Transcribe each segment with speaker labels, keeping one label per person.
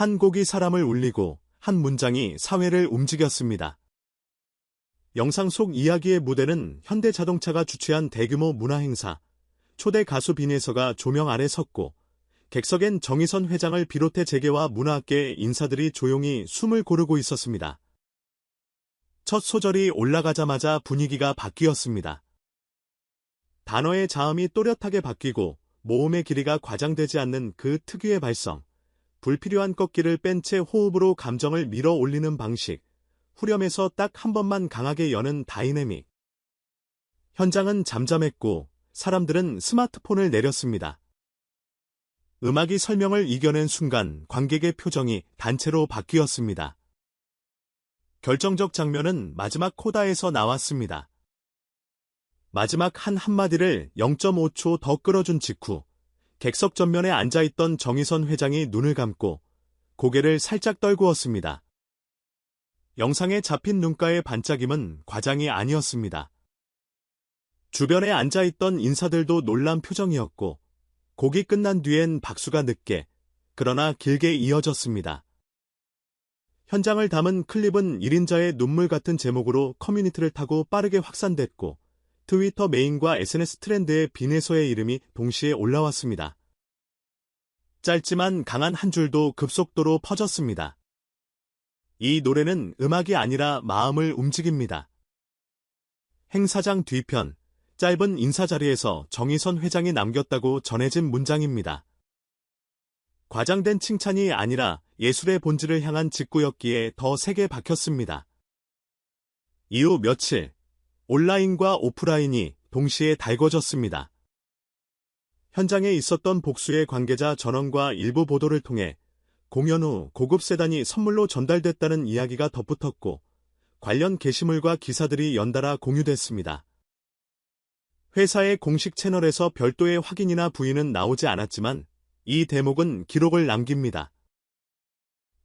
Speaker 1: 한 곡이 사람을 울리고 한 문장이 사회를 움직였습니다. 영상 속 이야기의 무대는 현대 자동차가 주최한 대규모 문화행사, 초대 가수 빈예서가 조명 아래 섰고, 객석엔 정의선 회장을 비롯해 재계와 문화학계의 인사들이 조용히 숨을 고르고 있었습니다. 첫 소절이 올라가자마자 분위기가 바뀌었습니다. 단어의 자음이 또렷하게 바뀌고 모음의 길이가 과장되지 않는 그 특유의 발성, 불필요한 꺾기를 뺀 채 호흡으로 감정을 밀어 올리는 방식, 후렴에서 딱 한 번만 강하게 여는 다이내믹. 현장은 잠잠했고 사람들은 스마트폰을 내렸습니다. 음악이 설명을 이겨낸 순간 관객의 표정이 단체로 바뀌었습니다. 결정적 장면은 마지막 코다에서 나왔습니다. 마지막 한 한마디를 0.5초 더 끌어준 직후 객석 전면에 앉아있던 정의선 회장이 눈을 감고 고개를 살짝 떨구었습니다. 영상에 잡힌 눈가의 반짝임은 과장이 아니었습니다. 주변에 앉아있던 인사들도 놀란 표정이었고 곡이 끝난 뒤엔 박수가 늦게 그러나 길게 이어졌습니다. 현장을 담은 클립은 1인자의 눈물 같은 제목으로 커뮤니티를 타고 빠르게 확산됐고 트위터 메인과 SNS 트렌드의 빈에서의 이름이 동시에 올라왔습니다. 짧지만 강한 한 줄도 급속도로 퍼졌습니다. 이 노래는 음악이 아니라 마음을 움직입니다. 행사장 뒤편, 짧은 인사 자리에서 정의선 회장이 남겼다고 전해진 문장입니다. 과장된 칭찬이 아니라 예술의 본질을 향한 직구였기에 더 세게 박혔습니다. 이후 며칠, 온라인과 오프라인이 동시에 달궈졌습니다. 현장에 있었던 복수의 관계자 전원과 일부 보도를 통해 공연 후 고급 세단이 선물로 전달됐다는 이야기가 덧붙었고 관련 게시물과 기사들이 연달아 공유됐습니다. 회사의 공식 채널에서 별도의 확인이나 부인은 나오지 않았지만 이 대목은 기록을 남깁니다.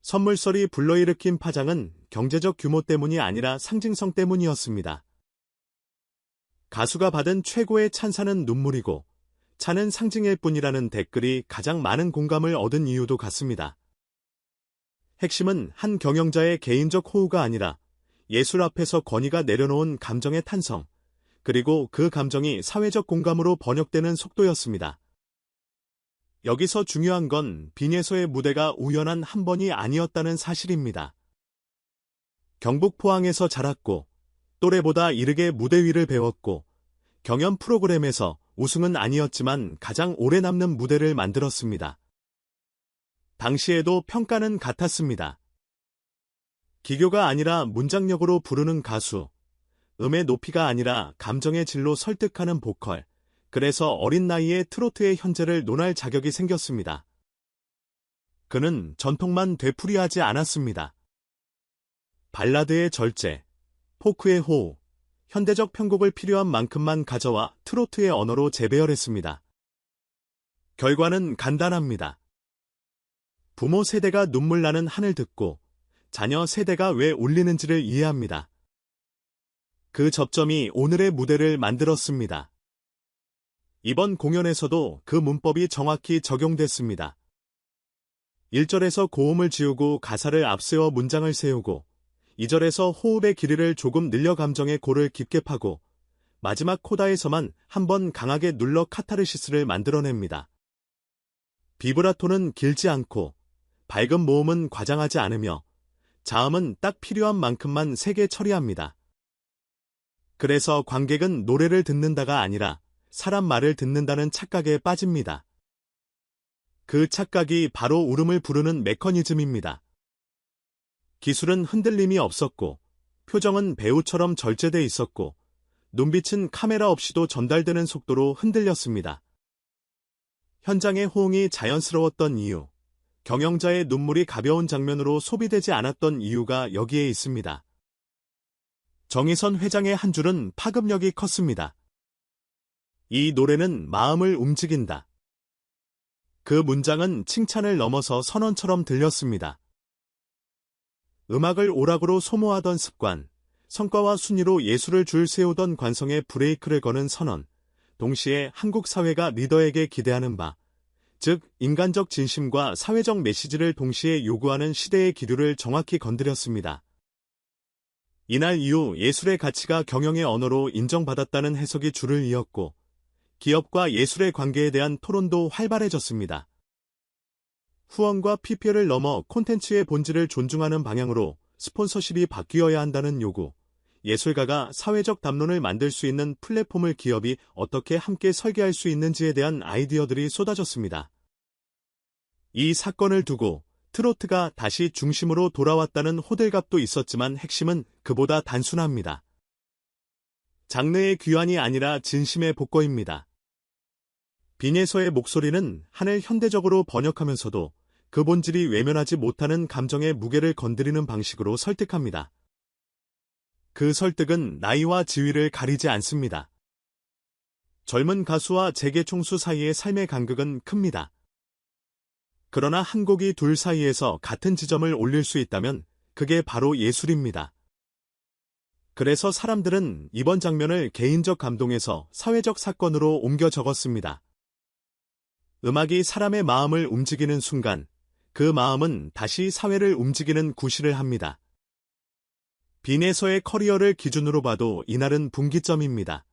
Speaker 1: 선물설이 불러일으킨 파장은 경제적 규모 때문이 아니라 상징성 때문이었습니다. 가수가 받은 최고의 찬사는 눈물이고 차는 상징일 뿐이라는 댓글이 가장 많은 공감을 얻은 이유도 같습니다. 핵심은 한 경영자의 개인적 호우가 아니라 예술 앞에서 권위가 내려놓은 감정의 탄성, 그리고 그 감정이 사회적 공감으로 번역되는 속도였습니다. 여기서 중요한 건 빈예서의 무대가 우연한 한 번이 아니었다는 사실입니다. 경북 포항에서 자랐고 또래보다 이르게 무대 위를 배웠고 경연 프로그램에서 우승은 아니었지만 가장 오래 남는 무대를 만들었습니다. 당시에도 평가는 같았습니다. 기교가 아니라 문장력으로 부르는 가수, 음의 높이가 아니라 감정의 질로 설득하는 보컬, 그래서 어린 나이에 트로트의 현재를 논할 자격이 생겼습니다. 그는 전통만 되풀이하지 않았습니다. 발라드의 절제, 포크의 호흡, 현대적 편곡을 필요한 만큼만 가져와 트로트의 언어로 재배열했습니다. 결과는 간단합니다. 부모 세대가 눈물 나는 한을 듣고 자녀 세대가 왜 울리는지를 이해합니다. 그 접점이 오늘의 무대를 만들었습니다. 이번 공연에서도 그 문법이 정확히 적용됐습니다. 1절에서 고음을 지우고 가사를 앞세워 문장을 세우고 2절에서 호흡의 길이를 조금 늘려 감정의 골을 깊게 파고 마지막 코다에서만 한 번 강하게 눌러 카타르시스를 만들어냅니다. 비브라토는 길지 않고 밝은 모음은 과장하지 않으며 자음은 딱 필요한 만큼만 세게 처리합니다. 그래서 관객은 노래를 듣는다가 아니라 사람 말을 듣는다는 착각에 빠집니다. 그 착각이 바로 울음을 부르는 메커니즘입니다. 기술은 흔들림이 없었고 표정은 배우처럼 절제돼 있었고 눈빛은 카메라 없이도 전달되는 속도로 흔들렸습니다. 현장의 호응이 자연스러웠던 이유, 경영자의 눈물이 가벼운 장면으로 소비되지 않았던 이유가 여기에 있습니다. 정의선 회장의 한 줄은 파급력이 컸습니다. 이 노래는 마음을 움직인다. 그 문장은 칭찬을 넘어서 선언처럼 들렸습니다. 음악을 오락으로 소모하던 습관, 성과와 순위로 예술을 줄 세우던 관성에 브레이크를 거는 선언, 동시에 한국 사회가 리더에게 기대하는 바, 즉 인간적 진심과 사회적 메시지를 동시에 요구하는 시대의 기류를 정확히 건드렸습니다. 이날 이후 예술의 가치가 경영의 언어로 인정받았다는 해석이 줄을 이었고 기업과 예술의 관계에 대한 토론도 활발해졌습니다. 후원과 PPL을 넘어 콘텐츠의 본질을 존중하는 방향으로 스폰서십이 바뀌어야 한다는 요구, 예술가가 사회적 담론을 만들 수 있는 플랫폼을 기업이 어떻게 함께 설계할 수 있는지에 대한 아이디어들이 쏟아졌습니다. 이 사건을 두고 트로트가 다시 중심으로 돌아왔다는 호들갑도 있었지만 핵심은 그보다 단순합니다. 장르의 귀환이 아니라 진심의 복거입니다. 빈에서의 목소리는 한을 현대적으로 번역하면서도 그 본질이 외면하지 못하는 감정의 무게를 건드리는 방식으로 설득합니다. 그 설득은 나이와 지위를 가리지 않습니다. 젊은 가수와 재계 총수 사이의 삶의 간극은 큽니다. 그러나 한 곡이 둘 사이에서 같은 지점을 올릴 수 있다면 그게 바로 예술입니다. 그래서 사람들은 이번 장면을 개인적 감동에서 사회적 사건으로 옮겨 적었습니다. 음악이 사람의 마음을 움직이는 순간 그 마음은 다시 사회를 움직이는 구실을 합니다. 빈에서의 커리어를 기준으로 봐도 이날은 분기점입니다.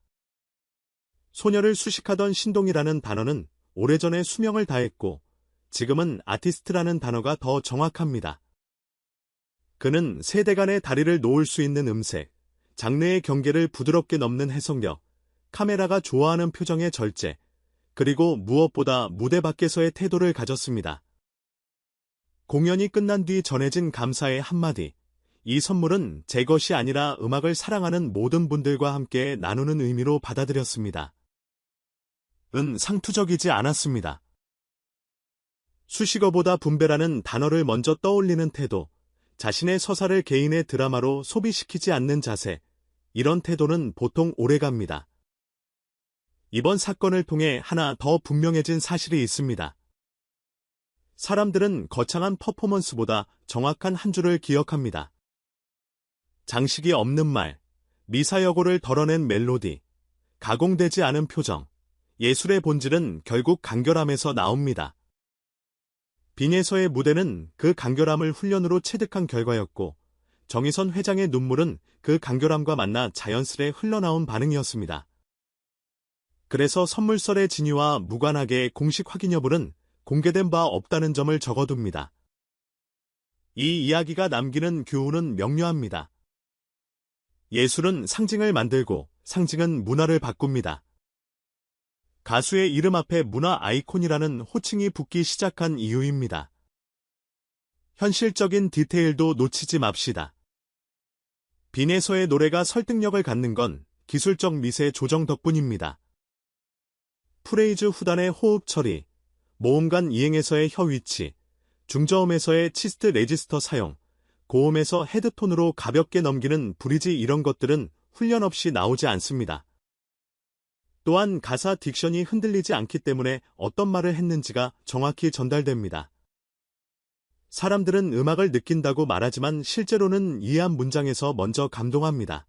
Speaker 1: 소녀를 수식하던 신동이라는 단어는 오래전에 수명을 다했고 지금은 아티스트라는 단어가 더 정확합니다. 그는 세대 간의 다리를 놓을 수 있는 음색, 장르의 경계를 부드럽게 넘는 해석력, 카메라가 좋아하는 표정의 절제, 그리고 무엇보다 무대 밖에서의 태도를 가졌습니다. 공연이 끝난 뒤 전해진 감사의 한마디. 이 선물은 제 것이 아니라 음악을 사랑하는 모든 분들과 함께 나누는 의미로 받아들였습니다. 은 상투적이지 않았습니다. 수식어보다 분배라는 단어를 먼저 떠올리는 태도, 자신의 서사를 개인의 드라마로 소비시키지 않는 자세, 이런 태도는 보통 오래갑니다. 이번 사건을 통해 하나 더 분명해진 사실이 있습니다. 사람들은 거창한 퍼포먼스보다 정확한 한 줄을 기억합니다. 장식이 없는 말, 미사여고를 덜어낸 멜로디, 가공되지 않은 표정, 예술의 본질은 결국 간결함에서 나옵니다. 빈에서의 무대는 그 간결함을 훈련으로 체득한 결과였고, 정의선 회장의 눈물은 그 간결함과 만나 자연스레 흘러나온 반응이었습니다. 그래서 선물설의 진위와 무관하게 공식 확인 여부는 공개된 바 없다는 점을 적어둡니다. 이 이야기가 남기는 교훈은 명료합니다. 예술은 상징을 만들고 상징은 문화를 바꿉니다. 가수의 이름 앞에 문화 아이콘이라는 호칭이 붙기 시작한 이유입니다. 현실적인 디테일도 놓치지 맙시다. 빈에서의 노래가 설득력을 갖는 건 기술적 미세 조정 덕분입니다. 프레이즈 후단의 호흡 처리, 모음간 이행에서의 혀 위치, 중저음에서의 치스트 레지스터 사용, 고음에서 헤드톤으로 가볍게 넘기는 브리지 이런 것들은 훈련 없이 나오지 않습니다. 또한 가사 딕션이 흔들리지 않기 때문에 어떤 말을 했는지가 정확히 전달됩니다. 사람들은 음악을 느낀다고 말하지만 실제로는 이해한 문장에서 먼저 감동합니다.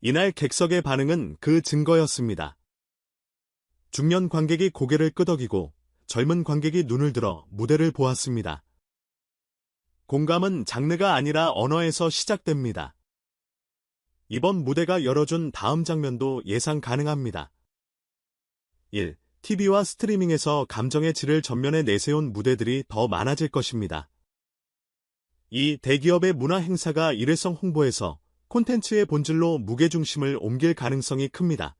Speaker 1: 이날 객석의 반응은 그 증거였습니다. 중년 관객이 고개를 끄덕이고 젊은 관객이 눈을 들어 무대를 보았습니다. 공감은 장르가 아니라 언어에서 시작됩니다. 이번 무대가 열어준 다음 장면도 예상 가능합니다. 1. TV와 스트리밍에서 감정의 질을 전면에 내세운 무대들이 더 많아질 것입니다. 이 대기업의 문화 행사가 일회성 홍보에서 콘텐츠의 본질로 무게중심을 옮길 가능성이 큽니다.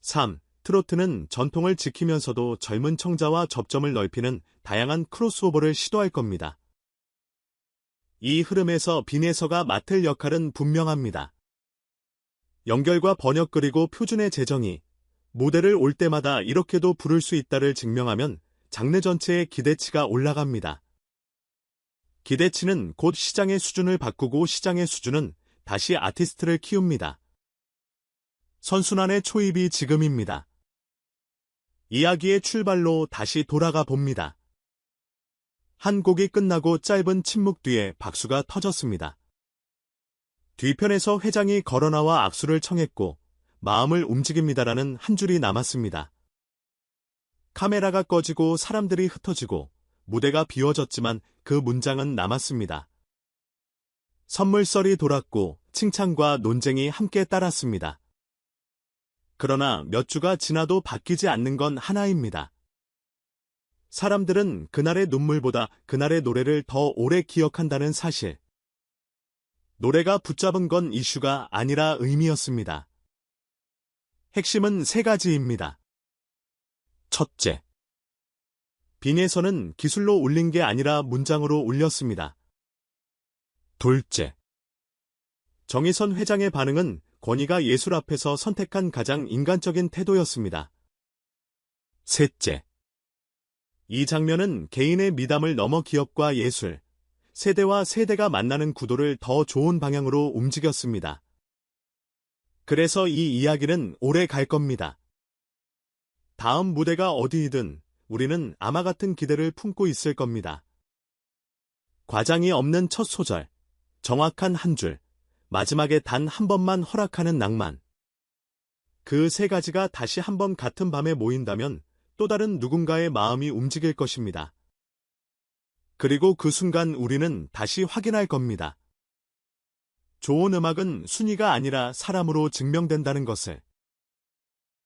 Speaker 1: 3. 트로트는 전통을 지키면서도 젊은 청자와 접점을 넓히는 다양한 크로스오버를 시도할 겁니다. 이 흐름에서 빈에서가 맡을 역할은 분명합니다. 연결과 번역 그리고 표준의 재정이 모델을 올 때마다 이렇게도 부를 수 있다를 증명하면 장르 전체의 기대치가 올라갑니다. 기대치는 곧 시장의 수준을 바꾸고 시장의 수준은 다시 아티스트를 키웁니다. 선순환의 초입이 지금입니다. 이야기의 출발로 다시 돌아가 봅니다. 한 곡이 끝나고 짧은 침묵 뒤에 박수가 터졌습니다. 뒤편에서 회장이 걸어나와 악수를 청했고 마음을 움직입니다라는 한 줄이 남았습니다. 카메라가 꺼지고 사람들이 흩어지고 무대가 비워졌지만 그 문장은 남았습니다. 선물썰이 돌았고 칭찬과 논쟁이 함께 따랐습니다. 그러나 몇 주가 지나도 바뀌지 않는 건 하나입니다. 사람들은 그날의 눈물보다 그날의 노래를 더 오래 기억한다는 사실. 노래가 붙잡은 건 이슈가 아니라 의미였습니다. 핵심은 세 가지입니다. 첫째. 빈에서는 기술로 올린 게 아니라 문장으로 올렸습니다. 둘째. 정의선 회장의 반응은 권위가 예술 앞에서 선택한 가장 인간적인 태도였습니다. 셋째. 이 장면은 개인의 미담을 넘어 기업과 예술, 세대와 세대가 만나는 구도를 더 좋은 방향으로 움직였습니다. 그래서 이 이야기는 오래 갈 겁니다. 다음 무대가 어디이든 우리는 아마 같은 기대를 품고 있을 겁니다. 과장이 없는 첫 소절, 정확한 한 줄, 마지막에 단 한 번만 허락하는 낭만. 그 세 가지가 다시 한 번 같은 밤에 모인다면 또 다른 누군가의 마음이 움직일 것입니다. 그리고 그 순간 우리는 다시 확인할 겁니다. 좋은 음악은 순위가 아니라 사람으로 증명된다는 것을.